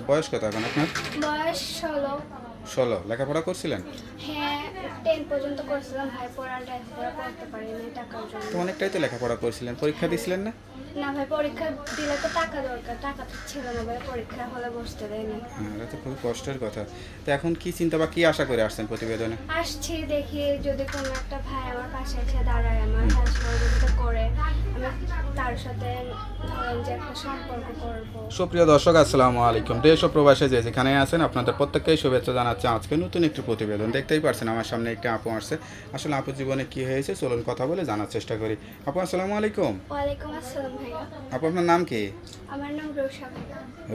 আচ্ছা বয়স কত এখন আপনার? বয়স ষোলো। ষোলো। লেখাপড়া করছিলেন? হ্যাঁ টেন পর্যন্ত করছিলাম ভাই করতে পারিনি টাকার জন্য। তো অনেকটাই তো লেখাপড়া করছিলেন। পরীক্ষা দিছিলেন না? না ভাই পরীক্ষা দিলে তো টাকা দরকার। টাকা তো ছিল না ভাই পরীক্ষা হলে বসতে দেয়নি। হ্যাঁ এটা তো খুবই কষ্টের কথা। তো এখন কি চিন্তা বা কি আশা করে আসছেন প্রতিবেদনে? আসছি দেখি যদি কোনো একটা ভাই আমার পাশে এসে দাঁড়ায় আমার হেল্প সহযোগিতা করে আমি তার সাথে যে একটা সম্পর্ক করব। সুপ্রিয় দর্শক আসসালামু আলাইকুম। দেশ ও প্রবাসে যে যেখানে আছেন আপনাদের প্রত্যেককেই শুভেচ্ছা জানাচ্ছি। আজকে নতুন একটি প্রতিবেদন। দেখতেই পারছেন আমার সামনে একটি আপু আসছে। আসলে আপুর জীবনে কি হয়েছে চলুন কথা বলে জানার চেষ্টা করি। আপু আসসালামু আলাইকুম। ওয়ালাইকুম আসসালাম ভাইয়া। আপু আপনার নাম কি? আমার নাম রোশা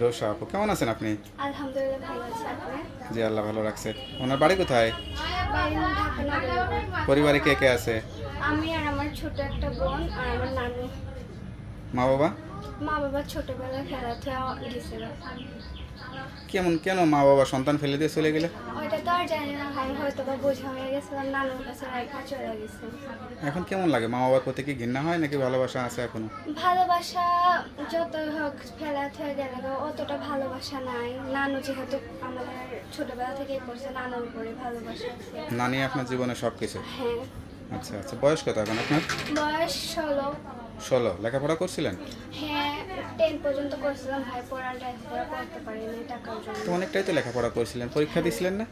রোশা আপু কেমন আছেন আপনি? আলহামদুলিল্লাহ ভালো আছি আপনি? জি আল্লাহ ভালো রাখছে। ওনার বাড়ি কোথায়? পরিবারে কে কে আছে? আমি আর আমার ছোট একটা বোন আর আমার নানু। মা বাবা? মা বাবা ছোটবেলায় খেলাতে গেছিল। কেমন কেন মা বাবা সন্তান ফেলে দিয়ে চলে গেলে? ওইটা তো আর জানি না আমি হয়তো বা বোঝা হয়ে গেছিলাম নানুর কাছে রেখা চলে গেছে। এখন কেমন লাগে? মা বাবার প্রতি কি ঘৃণা হয় নাকি ভালোবাসা আছে এখনও? ভালোবাসা যতই হোক ফেলা থেকে গেলে অতটা ভালোবাসা নাই। নানু যেহেতু আমাদের ছোটবেলা থেকেই পড়ছে নানুর উপরে ভালোবাসা আছে। নানি আপনার জীবনে সব কিছু হ্যাঁ। আচ্ছা আচ্ছা বয়স কত এখন আপনার? বয়স ষোলো। ষোলো লেখাপড়া করছিলেন? হ্যাঁ টেন পর্যন্ত করছিলাম ভাই পড়ার করতে পারিনি টাকার জন্য। তো অনেকটাই তো লেখাপড়া করছিলেন পরীক্ষা দিছিলেন না?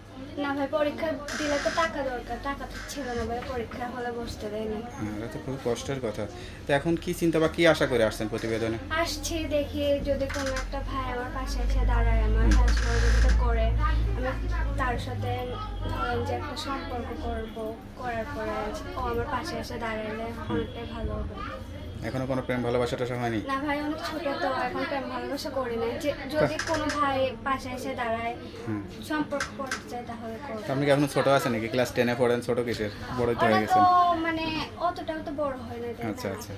না ভাই পরীক্ষা দিলে তো টাকা দরকার টাকা তো ছিল না ভাই পরীক্ষা হলে বসতে দেয়নি। হ্যাঁ এটা তো খুবই কষ্টের কথা। তো এখন কি চিন্তা বা কি আশা করে আসছেন প্রতিবেদনে? আসছি দেখি যদি কোনো একটা ভাই আমার পাশে এসে দাঁড়ায় আমার সহযোগিতা করে আমি তার সাথে ধরেন যে একটা সম্পর্ক করব করার পরে ও আমার পাশে এসে দাঁড়ালে অনেকটাই ভালো হবে। এখনও কোনো প্রেম ভালোবাসা টাসা হয়নি? না ভাই অনেক ছোট তো এখন প্রেম ভালোবাসা করি না যদি কোনো ভাই পাশে এসে দাঁড়ায় সম্পর্ক করতে চায় তাহলে করব আপনি কি এখনও ছোট আছেন নাকি? ক্লাস 10 এ পড়েন ছোট কিসের? বড় তো হয়ে গেছেন। মানে অতটাও তো বড় হয় না? আচ্ছা আচ্ছা।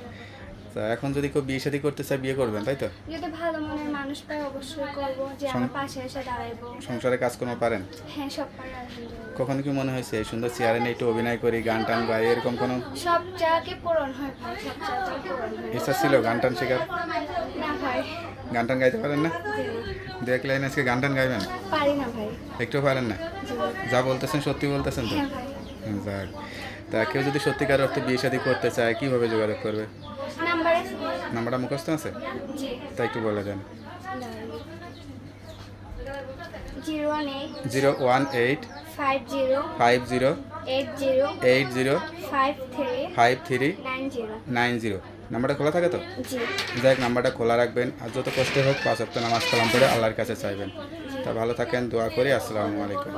তা এখন যদি কেউ বিয়ে শাদী করতে চায় বিয়ে করবেন তাই তো? যদি ভালো মনের মানুষ পাই অবশ্যই করব যে আমার পাশে এসে দাঁড়াইবো। সংসারে কাজকর্ম পারেন? হ্যাঁ সব পারে কখনো কি মনে হয়েছে এই সুন্দর চেয়ারে নিয়ে একটু অভিনয় করি গান টান গাই এরকম কোনো? সব চাকে পূরণ হয় ভাই সব চাকে পূরণ হয়। ইচ্ছা ছিল গান টান শেখার? না ভাই। গান টান গাইতে পারেন না? জি। না। দু এক লাইন আজকে গান টান গাইবেন? পারি না ভাই। একটু পারেন না? যা বলতেছেন সত্যি বলতেছেন তো? হ্যাঁ ভাই। যাক। তা কেউ যদি সত্যিকার অর্থে বিয়ে শাদী করতে চায় কীভাবে যোগাযোগ করবে? নাম্বার নাম্বারটা মুখস্থ আছে? জি। তা একটু বলে দেন। Zero one eight five zero five zero eight zero eight zero five three five three nine zero nine zero নাম্বারটা খোলা থাকে তো? যাই নাম্বারটা খোলা রাখবেন আর যত কষ্টে হোক পাঁচ সপ্তাহ নামাজ কালাম পড়ে আল্লাহর কাছে চাইবেন। তা ভালো থাকেন দোয়া করি আসসালামু আলাইকুম।